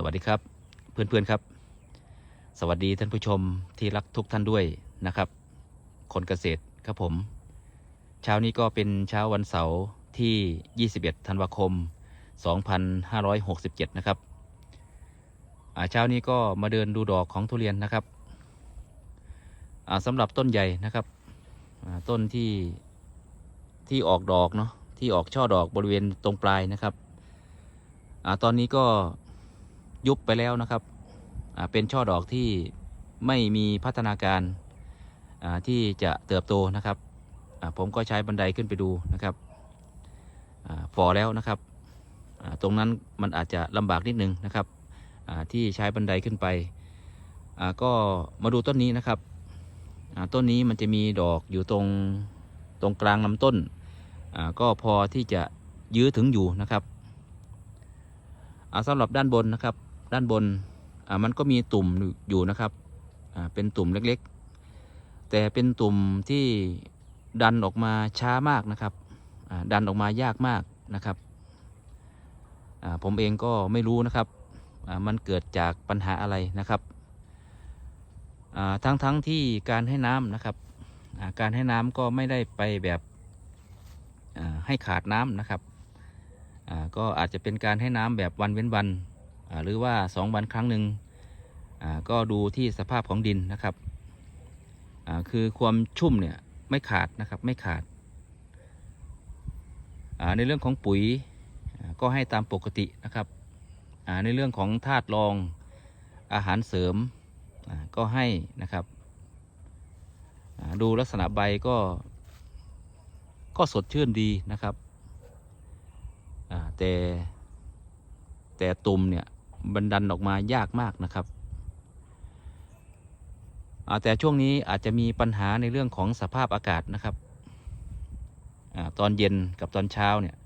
สวัสดีครับเพื่อนๆครับ สวัสดีท่านผู้ชมที่รักทุกท่านด้วยนะครับ คนเกษตรครับผม เช้านี้ก็เป็นเช้าวันเสาร์ที่ 21 ธันวาคม 2567 นะครับเช้านี้ก็มาเดินดูดอกของทุเรียนนะครับสำหรับต้นใหญ่นะครับต้นที่ที่ออกดอกเนาะที่ออกช่อดอกบริเวณตรงปลายนะครับอตอนนี้ก็ ยุบไปแล้วนะครับเป็นช่อดอกที่ไม่มีพัฒนาการที่จะเติบโตนะครับผมก็ใช้บันไดขึ้นไปดูนะครับอาฟอแล้วนะครับตรงนั้นมันอาจจะลำบากนิดนึงนะครับที่ใช้บันไดขึ้นไปก็มาดูต้นนี้นะครับต้นนี้มันจะมีดอกอยู่ตรงตรงกลางลำต้นก็พอที่จะยื้อถึงอยู่นะครับอ่าสำหรับด้านบนนะครับ ด้านบนอ่ามันก็มีตุ่มอยู่นะครับอ่าเป็นตุ่มเล็กๆ แต่เป็นตุ่มที่ดันออกมาช้ามากนะครับอ่าดันออกมายากมากนะครับอ่าผมเองก็ไม่รู้นะครับอ่ามันเกิดจากปัญหาอะไรนะครับอ่าทั้งๆทที่การให้น้ำนะครับการให้น้ำก็ไม่ได้ไปแบบอ่าให้ขาดน้ำนะครับอ่าก็อาจจะเป็นการให้น้ำแบบวันเว้นวัน หรือว่า 2 วันครั้งหนึ่งก็ดูที่สภาพของดินนะครับคือความชุ่มเนี่ยไม่ขาดนะครับไม่ขาด ในเรื่องของปุ๋ยก็ให้ตามปกตินะครับในเรื่องของธาตุรองอาหารเสริมก็ให้นะครับ ดูลักษณะใบก็ก็สดชื่นดีนะครับแต่แต่ตุ่มเนี่ย บันดันออกมายากมากนะครับแต่ช่วงนี้อาจจะมีปัญหาในเรื่องของสภาพอากาศนะครับอตอนเย็นกับตอนเช้าเนี่ย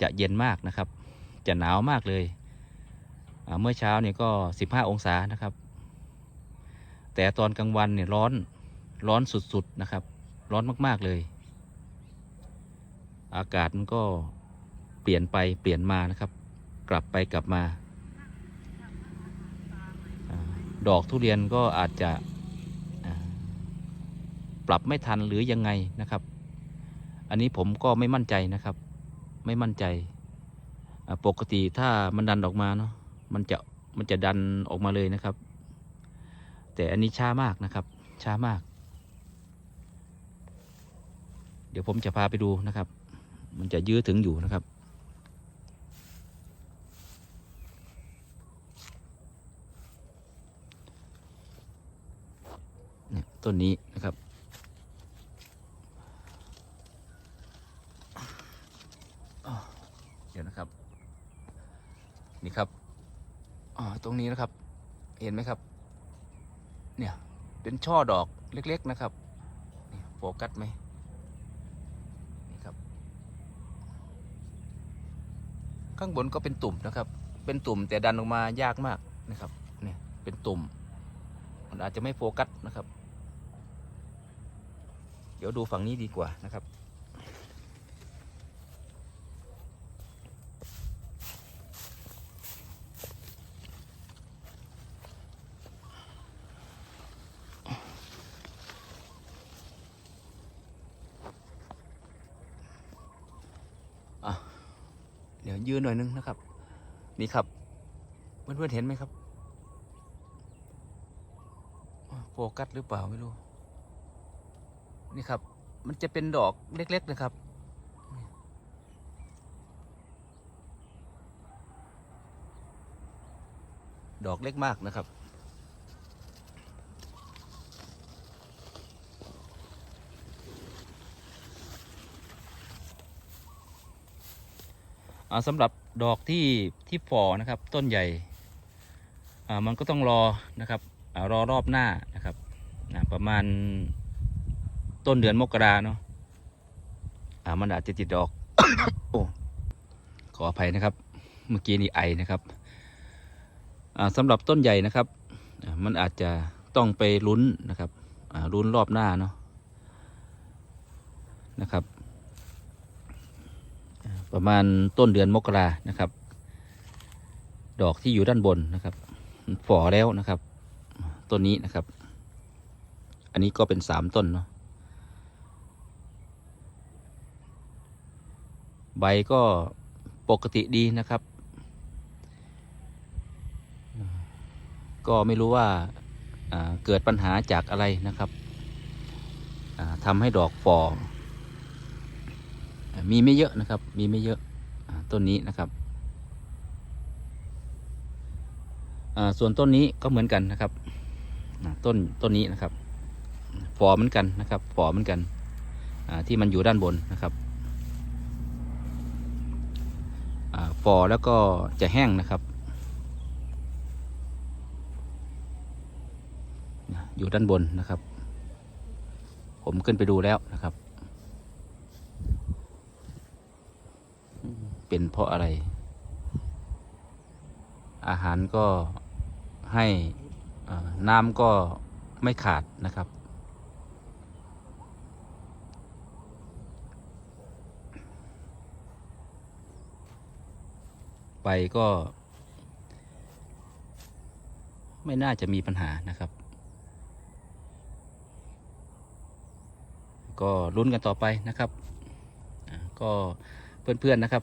จะเย็นมากนะครับ จะหนาวมากเลยเมื่อเช้าเนี่ยก็ 15 องศานะครับ แต่ตอนกลางวันเนี่ยร้อนร้อนสุดๆนะครับ ร้อนมากๆเลย อากาศมันก็เปลี่ยนไปเปลี่ยนมานะครับ กลับไปกลับมา ดอกทุเรียนก็อาจจะปรับไม่ทันหรือยังไงนะครับ อันนี้ผมก็ไม่มั่นใจนะครับ ไม่มั่นใจ ปกติถ้ามันดันออกมาเนาะมันจะมันจะดันออกมาเลยนะครับ แต่อันนี้ช้ามากนะครับ ช้ามาก เดี๋ยวผมจะพาไปดูนะครับ มันจะยื้อถึงอยู่นะครับ เนี่ย ต้นนี้นะครับ เดี๋ยวนะครับ นี่ครับอ๋อตรงนี้นะครับ เห็นไหมครับ เนี่ยเป็นช่อดอกเล็ก ๆนะครับนี่โฟกัสไหมนี่ครับ ข้างบนก็เป็นตุ่มนะครับ เป็นตุ่มแต่ดันออกมายากมากนะครับ เนี่ยเป็นตุ่มมันอาจจะไม่โฟกัสนะครับ เดี๋ยวดูฝั่งนี้ดีกว่านะครับ เดี๋ยวยืนหน่อยนึงนะครับ นี่ครับ เพื่อนๆเห็นไหมครับ โฟกัสหรือเปล่าไม่รู้ นี่ครับ มันจะเป็นดอกเล็ก ๆ นะครับ ดอกเล็กมากนะครับอ่าสำหรับดอกที่ที่ฝ่อนะครับ ต้นใหญ่อ่ามันก็ต้องรอนะครับอารอรอบหน้านะครับประมาณ ต้นเดือนมกราเนาะอ่ามันอาจจะติดดอก โอ้ขออภัยนะครับ เมื่อกี้นี่ไอนะครับอ่าสำหรับต้นใหญ่นะครับอ่ามันอาจจะต้องไปลุ้นนะครับอ่าลุ้นรอบหน้าเนาะนะครับ ประมาณต้นเดือนมกรานะครับ ดอกที่อยู่ด้านบนนะครับฝ่อแล้วนะครับ ต้นนี้นะครับ อันนี้ก็เป็นสามต้นเนาะ ใบก็ปกติดีนะครับ ก็ไม่รู้ว่าเกิดปัญหาจากอะไรนะครับทำให้ดอกฟอมีไม่เยอะนะครับ มีไม่เยอะต้นนี้นะครับ ส่วนต้นนี้ก็เหมือนกันนะครับ ต้นต้นนี้นะครับ ฟอเหมือนกันนะครับ ฟอเหมือนกันที่มันอยู่ด้านบนนะครับอา ฟอแล้วก็จะแห้งนะครับ อยู่ด้านบนนะครับ ผมขึ้นไปดูแล้วนะครับ เป็นเพราะอะไร อาหารก็ให้น้ำก็ไม่ขาดนะครับ ไป ก็ ไม่น่าจะมีปัญหานะครับ ก็ลุ้นกันต่อไปนะครับก็เพื่อนๆนะครับ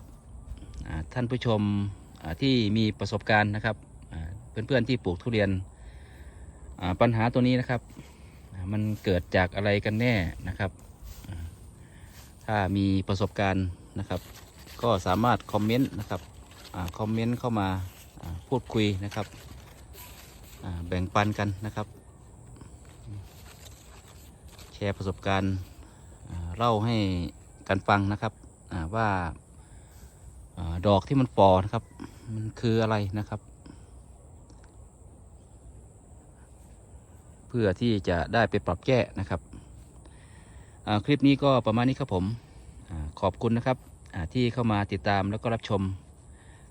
ท่านผู้ชมที่มีประสบการณ์นะครับอ่าเพื่อนๆที่ปลูกทุเรียนปัญหาตัวนี้นะครับ มันเกิดจากอะไรกันแน่นะครับ ถ้ามีประสบการณ์นะครับ ก็สามารถคอมเมนต์นะครับ คอมเมนต์เข้ามาพูดคุยนะครับแบ่งปันกันนะครับ แชร์ประสบการณ์เล่าให้กันฟังนะครับว่าอดอกที่มันฟอนะครับ มันคืออะไรนะครับ เพื่อที่จะได้ไปปรับแก้นะครับคลิปนี้ก็ประมาณนี้ครับผมอขอบคุณนะครับที่เข้ามาติดตามแล้วก็รับชม